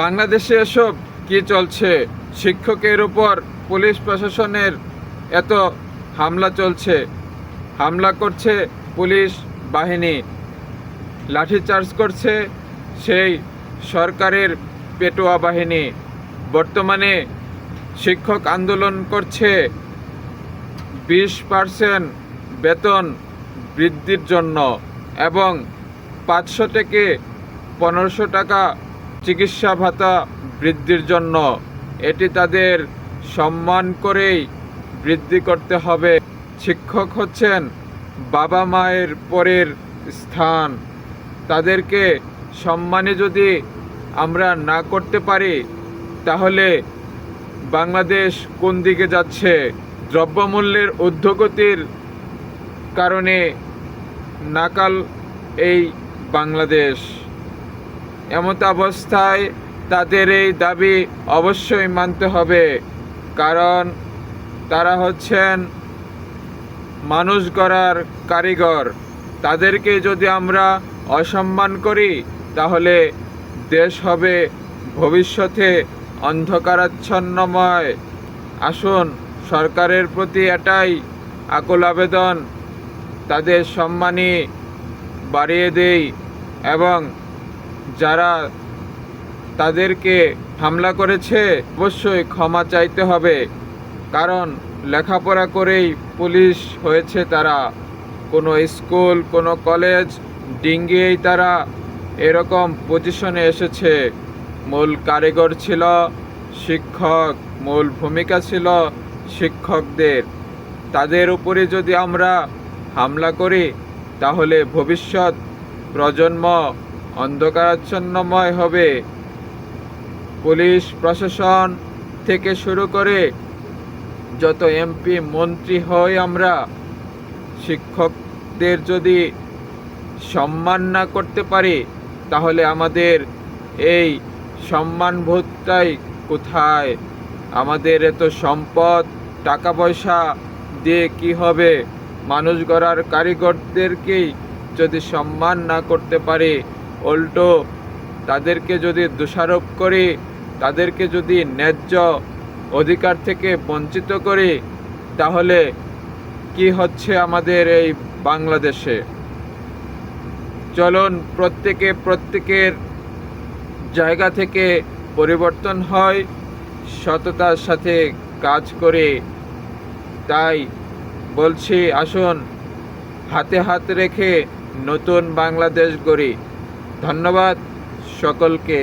বাংলাদেশে এসব কি চলছে? শিক্ষকের উপর পুলিশ প্রশাসনের এত হামলা চলছে। হামলা করছে পুলিশ বাহিনী। লাঠিচার্জ করছে সেই সরকারের পেটোয়া বাহিনী। বর্তমানে শিক্ষক আন্দোলন করছে বিশ পার্সেন্ট বেতন বৃদ্ধির জন্য এবং পাঁচশো থেকে পনেরোশো টাকা চিকিৎসা ভাতা বৃদ্ধির জন্য। এটি তাদের সম্মান করেই বৃদ্ধি করতে হবে। শিক্ষক হচ্ছেন বাবা মায়ের পরের স্থান। তাদেরকে সম্মানে যদি আমরা না করতে পারি, তাহলে বাংলাদেশ কোন দিকে যাচ্ছে? দ্রব্যমূল্যের ঊর্ধ্বগতির কারণে নাকাল এই বাংলাদেশ। এমত অবস্থায় তাদের এই দাবি অবশ্যই মানতে হবে, কারণ তারা হচ্ছেন মানুষ গড়ার কারিগর। তাদেরকে যদি আমরা অসম্মান করি, তাহলে দেশ হবে ভবিষ্যতে অন্ধকারাচ্ছন্নময়। আসুন, সরকারের প্রতি এটাই আকুল আবেদন, তাদের সম্মানী বাড়িয়ে দেই এবং যারা তাদেরকে হামলা করেছে, অবশ্যই ক্ষমা চাইতে হবে। কারণ লেখাপড়া করেই পুলিশ হয়েছে তারা। কোনো স্কুল, কোনো কলেজ ডিঙ্গিয়েই তারা এরকম পজিশনে এসেছে। মূল কারিগর ছিল শিক্ষক, মূল ভূমিকা ছিল শিক্ষকদের। তাদের উপরে যদি আমরা হামলা করি, তাহলে ভবিষ্যৎ প্রজন্ম অন্ধকারাচ্ছন্নময় হবে। পুলিশ প্রশাসন থেকে শুরু করে যত এমপি, মন্ত্রী হই আমরা, শিক্ষকদের যদি সম্মান না করতে পারি, তাহলে আমাদের এই সম্মানবোধটাই কোথায়? আমাদের এত সম্পদ টাকা পয়সা দিয়ে কি হবে? মানুষ গড়ার কারিগরদেরকেই যদি সম্মান না করতে পারি উল্টো তাদেরকে যদি দোষারোপ করি, তাদেরকে যদি ন্যায্য অধিকার থেকে বঞ্চিত করি, তাহলে কি হচ্ছে আমাদের এই বাংলাদেশে? চলুন প্রত্যেকে প্রত্যেকের জায়গা থেকে পরিবর্তন হয়, সততার সাথে কাজ করে। তাই বলছি, আসুন হাতে হাত রেখে নতুন বাংলাদেশ গড়ি। ধন্যবাদ সকলকে